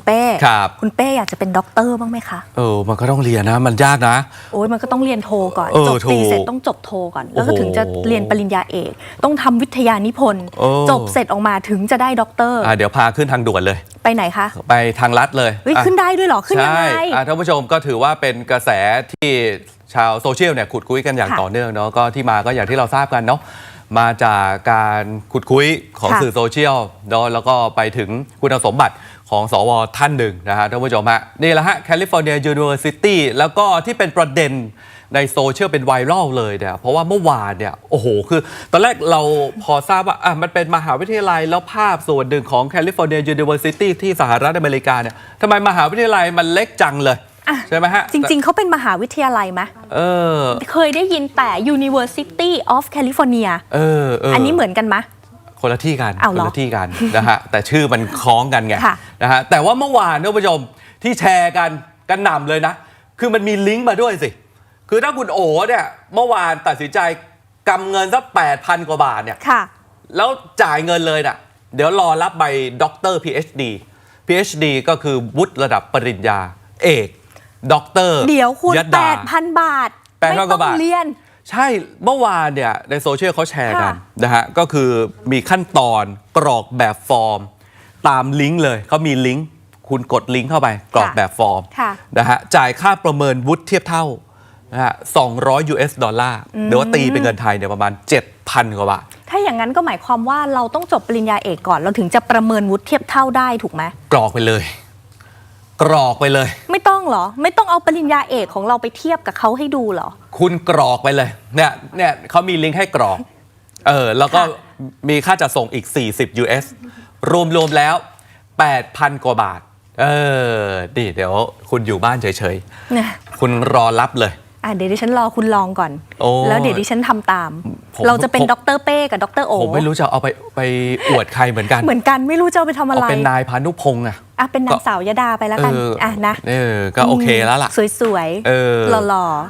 คุณเป้ครับคุณเป้อยากจะเป็นด็อกเตอร์บ้างไหมคะ เออ มันก็ต้องเรียนนะ มันยากนะ โอ้ยมันก็ต้องเรียนโทก่อน เออจบตรีถูกเสร็จต้องจบโทก่อน แล้วก็โอ้โหถึงจะเรียนปริญญาเอก ต้องทำวิทยานิพนธ์ โอ้ จบเสร็จออกมาถึงจะได้ด็อกเตอร์ อะเดี๋ยวพาขึ้นทางด่วนเลย ไปไหนคะ ไปทางลัดเลยเฮ้ย อะขึ้นได้ด้วยเหรอ ขึ้นยังไง ใช่อะท่านผู้ชมก็ถือว่าเป็นกระแสที่ชาวโซเชียลเนี่ยขุดคุยกันอย่างค่ะต่อเนื่องเนาะก็ที่มาก็อย่างที่เราทราบกันเนาะ มาจากการขุดคุยของค่ะสื่อโซเชียลเนาะแล้วก็ไปถึงคุณสมบัติของสวท่านหนึ่งนะฮะท่านผู้ชมฮะนี่แหละฮะแคลิฟอร์เนียยูนิเวอร์ซิตี้แล้วก็ที่เป็นประเด็นในโซเชียลเป็นไวรัลเลยเนี่ยเพราะว่าเมื่อวานเนี่ยโอ้โห คือตอนแรกเราพอทราบว่าอะมันเป็นมหาวิทยาลัยแล้วภาพส่วนหนึ่งของแคลิฟอร์เนียยูนิเวอร์ซิตี้ที่สหรัฐอเมริกาเนี่ยทำไมมหาวิทยาลัยมันเล็กจังเลย อะ ใช่ไหมฮะจริง ๆ เขาเป็นมหาวิทยาลัยไหมเออ เคยได้ยินแต่ University of California เออเอออัอันนี้เหมือนกันไหม คนละที่กันอ้าวคเหรนอละที่กัน นะฮะแต่ชื่อมันคล้องกันไงค่ะ นะฮะแต่ว่าเมื่อวานท่านผู้ชมที่แชร์กันกันหนำเลยนะ คือมันมีลิงก์มาด้วยสิ คือถ้าคุณโอเนี่ยเมื่อวานตัดสินใจกำเงินสัก8,000 กว่าบาทเนี่ย ค่ะ แล้วจ่ายเงินเลยน่ะ เดี๋ยวรอรับใบด็อกเตอร์ PhD PhD ก็คือวุฒิระดับปริญญาเอก ด็อกเตอร์เดี๋ยวคุณยดา8,000บาท8,000ไม่กต้ว่าบาอทงเรียน ใช่เมื่อวานเนี่ยในโซเชียลเขาแชร์กันค่ะนะฮะก็คือมีขั้นตอนกรอกแบบฟอร์ม ตามลิงก์เลยเขามีลิงก์คุณกดลิงก์เข้าไปกรอกแบบฟอร์มค่ะนะฮะจ่ายค่าประเมินวุฒิเทียบเท่านะฮะ200 US ดอลลาร์หรือว่าตีเป็นเงินไทยเนี่ยประมาณ 7,000 กว่าบาท ถ้าอย่างนั้นก็หมายความว่าเราต้องจบปริญญาเอกก่อน เราถึงจะประเมินวุฒิเทียบเท่าได้ถูกไหมกรอกไปเลย กรอกไปเลย ไม่ต้องเหรอ ไม่ต้องเอาปริญญาเอกของเราไปเทียบกับเขาให้ดูเหรอ คุณกรอกไปเลย เนี่ยเนี่ยเขามีลิงก์ให้กรอก เออ แล้วก็ค่ะมีค่าจัดส่งอีก 40 US รวมๆแล้ว 8,000 กว่าบาท เออดิเดี๋ยวคุณอยู่บ้านเฉยเนี่ยๆคุณรอรับเลย อะเดี๋ยวดิฉันรอคุณลองก่อน โอ้แล้วเดี๋ยวดิฉันทำตาม ผมเราจะเป็นผม ด็อกเตอร์เป้กับด็อกเตอร์โอผมไม่รู้จะเอาไปไปอวดใครเหมือนกัน เหมือนกันไม่รู้จะเอาไปทำอะเอาไร เป็นนายพานุพงษ์อะ อะเป็นนางสาวยดาไปแล้วกันเอออะนะเออก็โอเคแล้วล่ะ สวยเออๆหล่อๆ